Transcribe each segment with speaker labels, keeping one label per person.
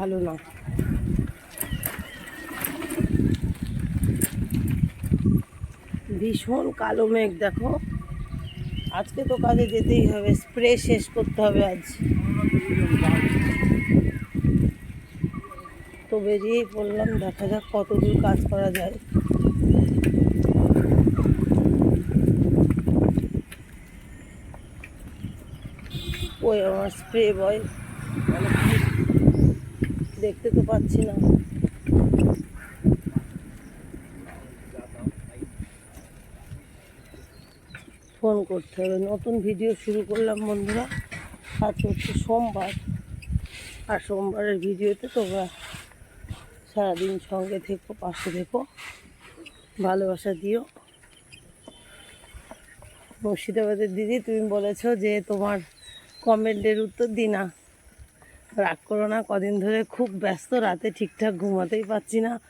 Speaker 1: ভালো না। ভীষণ কালো মেঘ, দেখো। আজকে তো কাজে যেতেই হবে, স্প্রে শেষ করতে হবে আজ। তো বেরিয়েই পড়লাম, দেখা যাক কত দূর কাজ করা যায়। ওই আমার স্প্রে বয়। দেখতে তো পাচ্ছি না। ফোন করতে হবে। নতুন ভিডিও শুরু করলাম বন্ধুরা। আজ হচ্ছে সোমবার। আর সোমবারের ভিডিওতে তোমরা সারাদিন সঙ্গে থেকো, পাশে থেকো। ভালোবাসা দিও। মুর্শিদাবাদের দিদি, তুমি বলেছ যে তোমার কমেন্টের উত্তর দিই না রাগ করো না, কদিন ধরে খুব ব্যস্ত, রাতে ঠিকঠাক ঘুমাতেই পারছি না।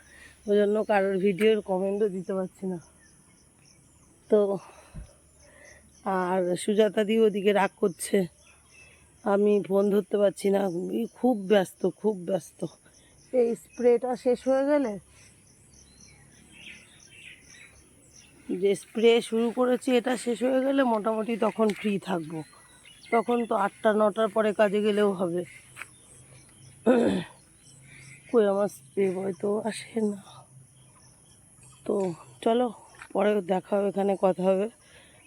Speaker 1: ওই জন্য কারোর ভিডিওর কমেন্টও দিতে পারছি না। তো, আর সুজাতাদি ওদিকে রাগ করছে। আমি ফোন ধরতে পারছি না। খুব ব্যস্ত খুব ব্যস্ত। এই স্প্রেটা শেষ হয়ে গেলে? যে স্প্রে শুরু করেছি, এটা শেষ হয়ে গেলে মোটামুটি তখন ফ্রি থাকব। তখন তো আটটা, নটার পরে কাজে গেলেও হবে। কই আমার স্প্রে বয় তো আসে না। তো চলো, পরে দেখা হবে, এখানে কথা হবে।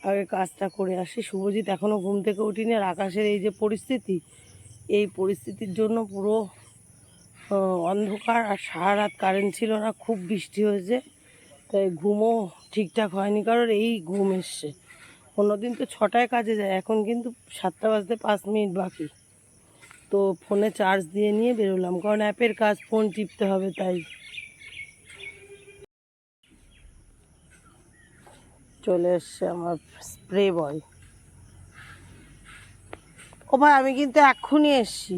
Speaker 1: আগে কাজটা করে আসি। শুভজিৎ এখনও ঘুম থেকে উঠিনি আর আকাশের এই যে পরিস্থিতি, এই পরিস্থিতির জন্য পুরো অন্ধকার আর সারা রাত কারেন্ট ছিল না, খুব বৃষ্টি হয়েছে। তাই ঘুমও ঠিকঠাক হয়নি, কারণ এই ঘুম এসছে। অন্যদিন তো ছটায় কাজে যায়, এখন কিন্তু সাতটা বাজতে পাঁচ মিনিট বাকি। তো ফোনে চার্জ দিয়ে নিয়ে বেরোলাম। কারণ অ্যাপের কাজ ফোন টিপতে হবে তাই। চলে এসছে আমার স্প্রে বয় ও ভাই, আমি কিন্তু এক্ষুনি এসছি।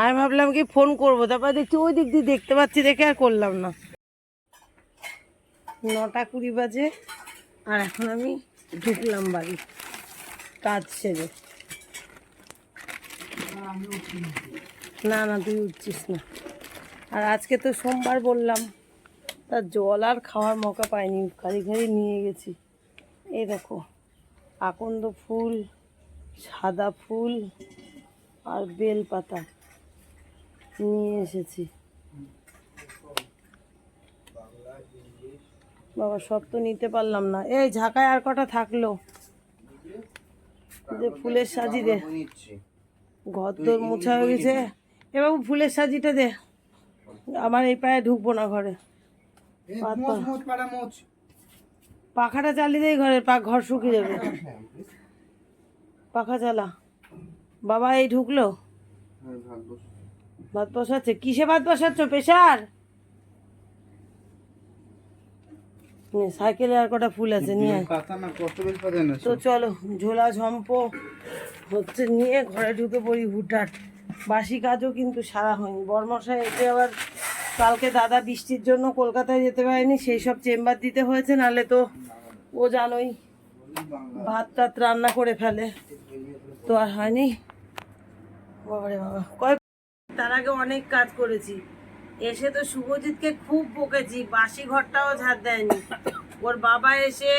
Speaker 1: আমি ভাবলাম কি ফোন করব। তারপর দেখছি ওই দিক দিয়ে দেখতে পাচ্ছি, দেখে আর করলাম না। নটা কুড়ি বাজে, আর এখন আমি ঢুকলাম বাড়ি। কাজ সেরে। না। না তুই উঠছিস না। আর আজকে তো সোমবার বললাম তা জল আর খাওয়ার মকা পাইনি খালি খালি নিয়ে গেছি। এই দেখো আকন্দ ফুল সাদা ফুল আর বেল পাতা নিয়ে এসেছি। বাবা সব তো নিতে পারলাম না। এই ঝাঁকায় আর কটা থাকল? যে ফুলের সাজি দে। ঘর তোর মোছা হয়ে গেছে। এ বাবু ফুলের সাজিটা দে। আমার এই পায়ে ঢুকবো না ঘরে। পাখাটা চালিয়ে দেয় ঘরে পা ঘর শুকিয়ে যাবে। পাখা চালা। বাবা এই ঢুকলো। ভাত বসাচ্ছে। কিসে ভাত বসাচ্ছ? প্রেশার সাইকেলে আর কটা ফুল আছে নিয়ে তো চলো ঝোলা ঝম্প। হচ্ছে নিয়ে ঘরে ঢুকে পড়ি হুটহাট। বাসি কাজও কিন্তু সারা হয়নি। বরমশাই এসে আবার কালকে দাদা বৃষ্টির জন্য কলকাতায় যেতে পারেনি, সেই সব চেম্বার দিতে হয়েছে, নাহলে তো ও জানোই ভাত টাত রান্না করে ফেলে। তো আর হয়নি। বাবারে বাবা। কয় তার আগে অনেক কাজ করেছি। এসে তো শুভজিৎকে খুব বকেছি, বাসি ঘরটাও ঝাড় দেয়নি। ওর বাবা এসে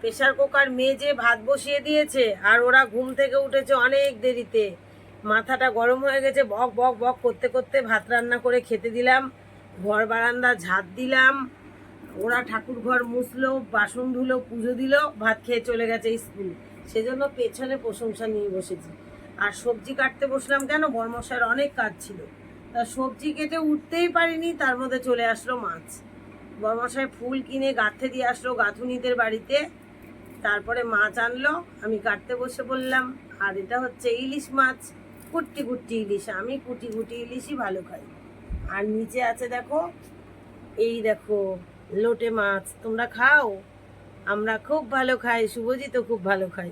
Speaker 1: প্রেশার কুকার মেজে ভাত বসিয়ে দিয়েছে, আর ওরা ঘুম থেকে উঠেছে অনেক দেরিতে। মাথাটা গরম হয়ে গেছে, বক বক বক করতে করতে ভাত রান্না করে খেতে দিলাম, ঘর বারান্দা ঝাড় দিলাম, ওরা ঠাকুর ঘর মুছলো, বাসন ধুলো, পুজো দিল, ভাত খেয়ে চলে গেছে স্কুল। সেজন্য পেছনে প্রশংসা নিয়ে বসেছি। আর সবজি কাটতে বসলাম কেন? বর্মশার অনেক কাজ ছিল। তা সবজি কেটে উঠতেই পারিনি, তার মধ্যে চলে আসলো মাছ। বর্মশাই ফুল কিনে গাঁথতে দিয়ে আসলো গাঁথুনিদের বাড়িতে। তারপরে মাছ আনলো, আমি কাটতে বসে বললাম আর এটা হচ্ছে ইলিশ মাছ, কুট্টি কুট্টি ইলিশ। আমি কুটি কুটি ইলিশই ভালো খাই। আর নিচে আছে দেখো, এই দেখো লোটে মাছ। তোমরা খাও, আমরা খুব ভালো খাই শুভজিৎও খুব ভালো খাই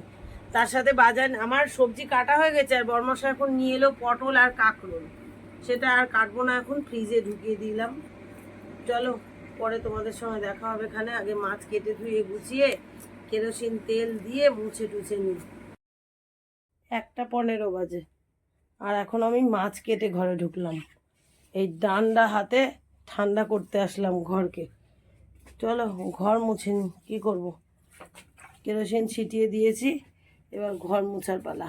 Speaker 1: তার সাথে বাজার, আমার সবজি কাটা হয়ে গেছে আর বর্মশা এখন নিয়ে এলো পটল আর কাঁকরোল। সেটা আর কাটবো না, এখন ফ্রিজে ঢুকিয়ে দিলাম। চলো। পরে তোমাদের সঙ্গে দেখা হবে এখানে। আগে মাছ কেটে ধুয়ে গুছিয়ে কেরোসিন তেল দিয়ে মুছে টুছে নিই। একটা পনেরো বাজে। আর এখন আমি মাছ কেটে ঘরে ঢুকলাম। এই ডান্ডা হাতে ঠান্ডা করতে আসলাম ঘরকে। চলো, ঘর মুছে নি কী করব? কেরোসিন ছিটিয়ে দিয়েছি। এবার ঘর মুছার পালা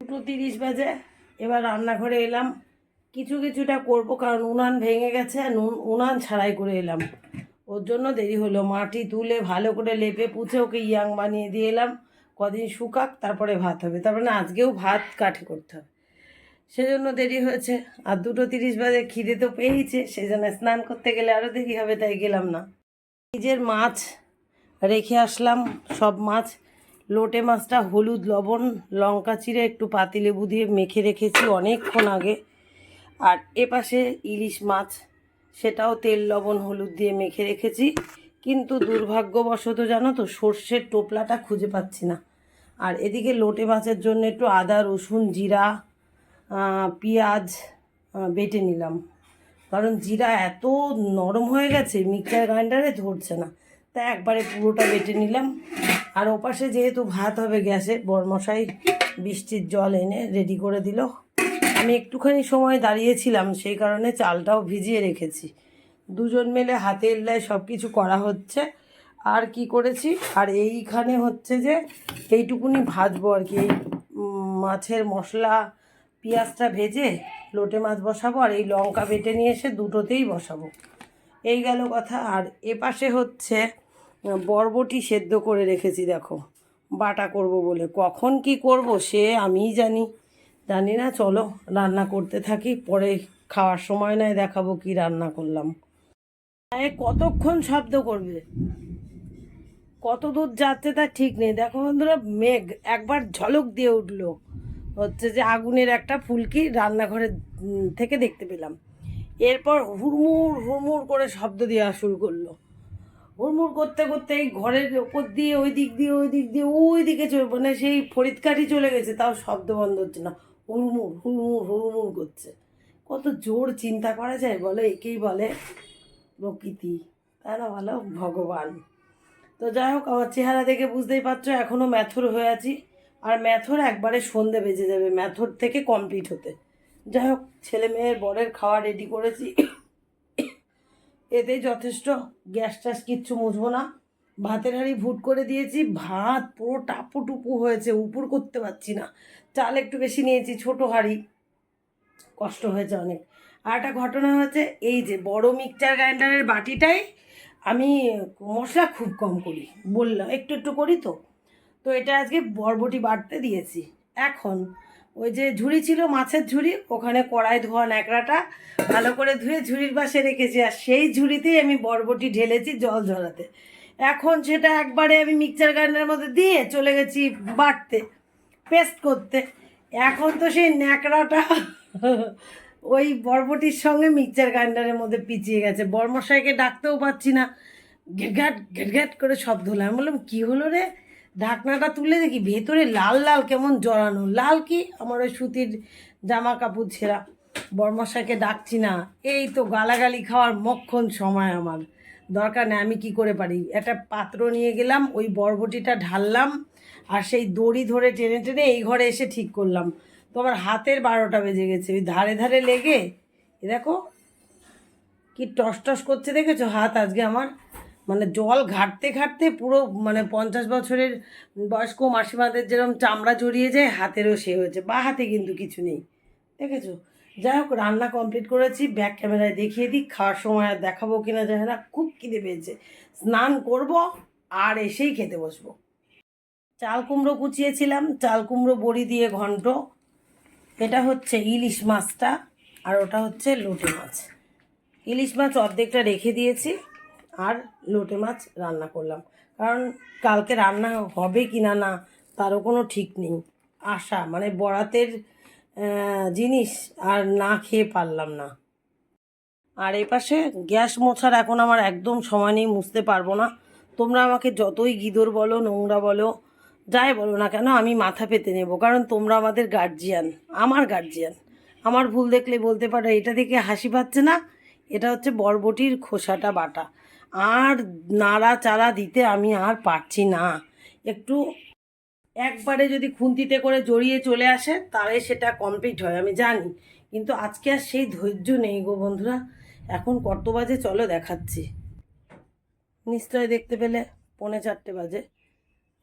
Speaker 1: দুটো তিরিশ বাজে। এবার রান্নাঘরে এলাম। কিছু কিছুটা করব, কারণ উনান ভেঙে গেছে আর নুন- উনান ছাড়াই করে এলাম। ওর জন্য দেরি হলো। মাটি তুলে ভালো করে লেপে পুছে ওকে ইয়াং বানিয়ে দিয়ে এলাম। কদিন শুকাক, তারপরে ভাত হবে। তারপরে না, আজকেও ভাত কাঠে করতে হবে। সেজন্য দেরি হয়েছে। আর দুটো তিরিশ বাজে, খিদে তো পেয়েছে সেই জন্য স্নান করতে গেলে আরও দেরি হবে, তাই গেলাম না। নিজের মাছ রেখে আসলাম, সব মাছ। লোটে মাছটা হলুদ, লবণ, লঙ্কা চিড়ে, একটু পাতিলেবু দিয়ে মেখে রেখেছি অনেকক্ষণ আগে। আর এপাশে ইলিশ মাছ, সেটাও তেল, লবণ, হলুদ দিয়ে মেখে রেখেছি। কিন্তু দুর্ভাগ্যবশত জানো তো, সর্ষের টোপলাটা খুঁজে পাচ্ছি না। আর এদিকে লোটে মাছের জন্য একটু আদা, রসুন, জিরা পেঁয়াজ বেটে নিলাম। কারণ জিরা এত নরম হয়ে গেছে, মিক্সার গ্রাইন্ডারে ধরছে না। তাই একবারে পুরোটা বেটে নিলাম। আর ওপাশে যেহেতু ভাত হবে গ্যাসে, বরমশাই বৃষ্টির জল এনে রেডি করে দিল। আমি একটুখানি সময় দাঁড়িয়েছিলাম, সেই কারণে চালটাও ভিজিয়ে রেখেছি। দুজন মিলে হাতে এল্লায় সব কিছু করা হচ্ছে। আর কি করেছি? আর এইখানে হচ্ছে যে, এইটুকুনি ভাজবো আর কি। এই মাছের মশলা, পেঁয়াজটা ভেজে লোটে মাছ বসাবো আর এই লঙ্কা বেটে নিয়ে এসে দুটোতেই বসাবো। এই গেল কথা। আর এপাশে হচ্ছে বরবটি সেদ্ধ করে রেখেছি, দেখো। বাটা করব বলে। কখন কি করব সে আমিই জানি। জানি না, চলো, রান্না করতে থাকি। পরে খাওয়ার সময় নয়, দেখাবো কি রান্না করলাম। কতক্ষণ শব্দ করবে? কত দূর যাচ্ছে তার ঠিক নেই। দেখো বন্ধুরা, মেঘ একবার ঝলক দিয়ে উঠল। হচ্ছে যে আগুনের একটা ফুলকি রান্নাঘরের থেকে দেখতে পেলাম। এরপর হুড়মুড় হুড়মুড় করে শব্দ দেওয়া শুরু করল। হুড়মুড় করতে করতে এই ঘরের ওপর দিয়ে, ওই দিক দিয়ে, ওই দিক দিয়ে, ওই দিকে চলে মানে সেই ফরিদকাঠি চলে গেছে, তাও শব্দ বন্ধ হচ্ছে না। হুড়মুড় হুড়মুড় হুড়মুড় করছে। কত জোর চিন্তা করা যায় বলো, একেই বলে প্রকৃতি। তাই না বলো, ভগবান। তো যাই হোক, আমার চেহারা দেখে বুঝতেই পারছ এখনও ম্যাথর হয়ে আছি। আর ম্যাথর একবারে সন্ধে বেজে যাবে, ম্যাথর থেকে কমপ্লিট হতে। যাই হোক, ছেলে মেয়ের বরের খাওয়া রেডি করেছি। এতেই যথেষ্ট গ্যাস ট্যাস কিচ্ছু মুছবো না। ভাতের হাঁড়ি ভুট করে দিয়েছি, ভাত পুরো টাপু টুপু হয়েছে, উপর করতে পারছি না। চাল একটু বেশি নিয়েছি, ছোট হাঁড়ি। কষ্ট হয়েছে অনেক। আর একটা ঘটনা হয়েছে, এই যে বড় মিক্সচার গ্রাইন্ডারের বাটিটাই আমি মশলা খুব কম করি, বললাম, একটু একটু করি তো। তো এটা আজকে বরবটি বাটতে দিয়েছি। এখন ওই যে ঝুড়ি ছিল, মাছের ঝুড়ি, ওখানে কড়াই ধোয়া ন্যাকড়াটা, ভালো করে ধুয়ে ঝুড়ির পাশে রেখেছি। আর সেই ঝুড়িতেই আমি বরবটি ঢেলেছি জল ঝরাতে। এখন সেটা একবারে আমি মিক্সচার গ্রাইন্ডারের মধ্যে দিয়ে চলে গেছি বাটতে, পেস্ট করতে। এখন তো সেই ন্যাকড়াটা ওই বরবটির সঙ্গে মিক্সচার গ্রাইন্ডারের মধ্যে পিছিয়ে গেছে। বর্মশাইকে ডাকতেও পাচ্ছি না। ঘেটঘাট ঘেটঘাট করে শব্দ হলো। আমি বললাম, কী হলো রে? ঢাকনাটা তুলে দেখি, ভেতরে লাল লাল কেমন জড়ানো। লাল কি? আমার ওই সুতির জামা কাপড় ছেঁড়া। বর্মশাইকে ডাকছি, না, এই তো গালাগালি খাওয়ার মক্ষণ সময় আমার। দরকার নেই, আমি কি করে পারি? একটা পাত্র নিয়ে গেলাম, ওই বরবটিটা ঢাললাম, আর সেই দড়ি ধরে টেনে টেনে এই ঘরে এসে ঠিক করলাম। তো আমার হাতের বারোটা বেজে গেছে, ওই ধারে ধারে লেগে, এ দেখো, কি টস টস করছে দেখেছ? হাত আজকে আমার মানে জল ঘাটতে ঘাটতে পুরো মানে পঞ্চাশ বছরের বয়স্ক মাসিমাদের যেরকম চামড়া জড়িয়ে যায়, হাতেরও সে হয়েছে। বা হাতে কিন্তু কিছু নেই। দেখেছ? যাই হোক, রান্না কমপ্লিট করেছি ব্যাক ক্যামেরায় দেখিয়ে দিই, খাওয়ার সময় আর দেখাবো কিনা জানি না। খুব খিদে পেয়েছে। স্নান করব আর এসেই খেতে বসবো। চাল কুমড়ো কুচিয়েছিলাম, চাল কুমড়ো বড়ি দিয়ে ঘন্ট। এটা হচ্ছে ইলিশ মাছটা আর ওটা হচ্ছে লোটে মাছ। ইলিশ মাছ অর্ধেকটা রেখে দিয়েছি। আর লোটে মাছ রান্না করলাম। কারণ কালকে রান্না হবে কি না না, তারও কোনো ঠিক নেই। আশা মানে বরাতের জিনিস আর না খেয়ে পারলাম না। আর এই পাশে গ্যাস মোছার এখন আমার একদম সময় নেই, মুছতে পারব না। তোমরা আমাকে যতই গিদর বলো, নোংরা বলো, যাই বলো না কেন, আমি মাথা পেতে নেব। কারণ তোমরা আমাদের গার্জিয়ান আমার গার্জিয়ান আমার ভুল দেখলে বলতে পারো, এটা দেখে হাসি পাচ্ছে না। এটা হচ্ছে বরবটির খোসাটা বাটা। আর নাড়া চাড়া দিতে আমি আর পারছি না। একটু একবারে যদি খুন্তিতে করে জড়িয়ে চলে আসে, তাহলে সেটা কমপ্লিট হয়, আমি জানি। কিন্তু আজকে আর সেই ধৈর্য নেই গো বন্ধুরা। এখন কত বাজে চলো দেখাচ্ছি। নিশ্চয় দেখতে পেলে পৌনে চারটে বাজে।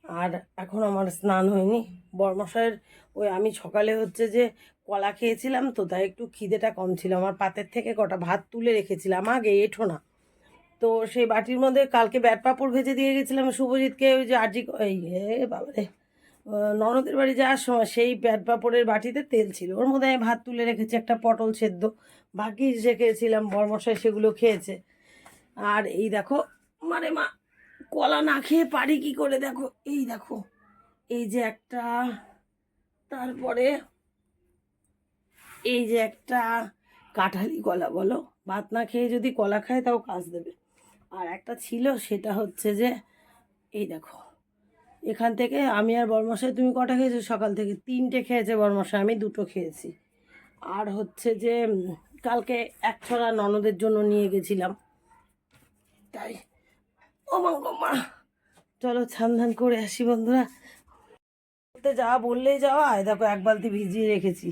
Speaker 1: আর এখন আমার স্নান হয়নি। বর্মশায়ের ওই আমি সকালে হচ্ছে যে কলা খেয়েছিলাম তো, তাই একটু খিদেটা কম ছিল। আমার পাতের থেকে কটা ভাত তুলে রেখেছিলাম। আগে এঠো না। তো সেই বাটির মধ্যে কালকে ব্যাট পাঁপড় ভেজে দিয়ে গেছিলাম, শুভজিৎকে ওই যে আর্জি এই হে বাবারে ননদের বাড়ি যাওয়ার সময় সেই ব্যাট পাঁপড়ের বাটিতে তেল ছিল। ওর মধ্যে আমি ভাত তুলে রেখেছি, একটা পটল সেদ্ধ, বাকি যে খেয়েছিলাম বর্মশাই সেগুলো খেয়েছে। আর এই দেখো মানে মা, কলা না খেয়ে পারি কি করে দেখো? এই দেখো, এই যে একটা, তারপরে এই যে একটা কাঁঠালি কলা বলো, ভাত না খেয়ে যদি কলা খায় তাও কাজ দেবে। আর একটা ছিল সেটা হচ্ছে যে, এই দেখো, এখান থেকে আমি আর বর্মশাই, তুমি কটা খেয়েছো? সকাল থেকে তিনটে খেয়েছে বর্মশাই, আমি দুটো খেয়েছি। আর হচ্ছে যে কালকে এক ছড়া ননদের জন্য নিয়ে গেছিলাম। তাই, ও মা চলো ছান করে আসি বন্ধুরা। করতে যাওয়া বললেই যাওয়া দেখো এক বালতি ভিজিয়ে রেখেছি।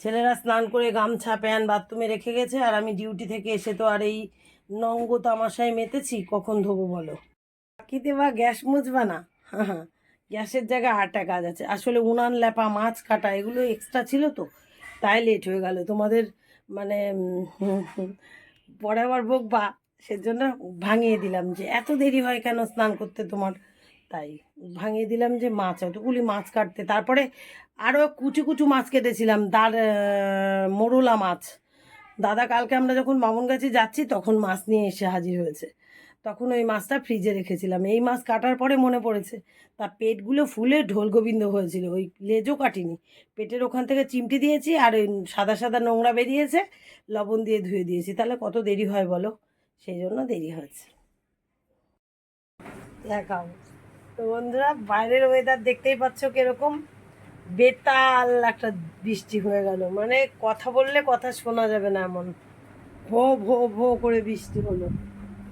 Speaker 1: ছেলেরা স্নান করে গামছা, প্যান, বাথরুমে রেখে গেছে, আর আমি ডিউটি থেকে এসে তো আর এই নঙ্গ তামাশায় মেতেছি, কখন ধোবো বলো? বাকিতে বা গ্যাস মুছবা না। হ্যাঁ গ্যাসের জায়গায় আটটা কাজ আছে। আসলে উনান, ল্যাপা, মাছ কাটা, এগুলো এক্সট্রা ছিল তো, তাই লেট হয়ে গেল। তোমাদের মানে পরে আবার বকবা, সেজন্য ভাঙিয়ে দিলাম যে, এত দেরি হয় কেন স্নান করতে তোমার? তাই ভাঙিয়ে দিলাম যে, মাছ, এতগুলি মাছ কাটতে। তারপরে আরও কুচু কুচু মাছ কেটেছিলাম, দার মোরলা মাছ। দাদা, কালকে আমরা যখন মামুন গাছে যাচ্ছি, তখন মাছ নিয়ে এসে হাজির হয়েছে। তখন ওই মাছটা ফ্রিজে রেখেছিলাম। এই মাছ কাটার পরে মনে পড়েছে তা পেটগুলো ফুলে ঢোল গোবিন্দ হয়েছিল। ওই লেজও কাটিনি। পেটের ওখান থেকে চিমটি দিয়েছি আর ওই সাদা সাদা নোংরা বেরিয়েছে, লবণ দিয়ে ধুয়ে দিয়েছি। তাহলে কত দেরি হয় বলো? সেই জন্য দেরি হয়েছে। দেখাও। তো বন্ধুরা, বাইরের ওয়েদার দেখতেই পাচ্ছ কীরকম। বেতাল একটা বৃষ্টি হয়ে গেল। মানে কথা বললে কথা শোনা যাবে না এমন। ভো ভো ভো করে বৃষ্টি হলো।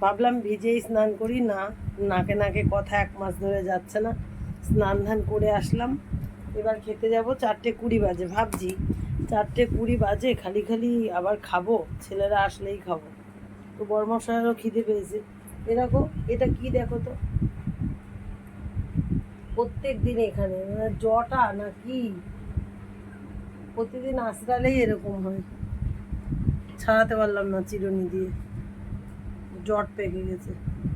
Speaker 1: ভাবলাম ভিজেই স্নান করি না। নাকে নাকে কথা এক মাস ধরে যাচ্ছে না। স্নান ধান করে আসলাম। এবার খেতে যাব চারটে কুড়ি বাজে। ভাবছি চারটে কুড়ি বাজে, খালি খালি আবার খাব। ছেলেরা আসলেই খাব। তো বর্মশায়েরও খিদে পেয়েছে। এরকম এটা কি দেখো তো? প্রত্যেক দিন এখানে। মানে জটা না কি? প্রতিদিন আসরালেই এরকম হয়। ছাড়াতে পারলাম না চিরুনি দিয়ে। জট পেকে গেছে।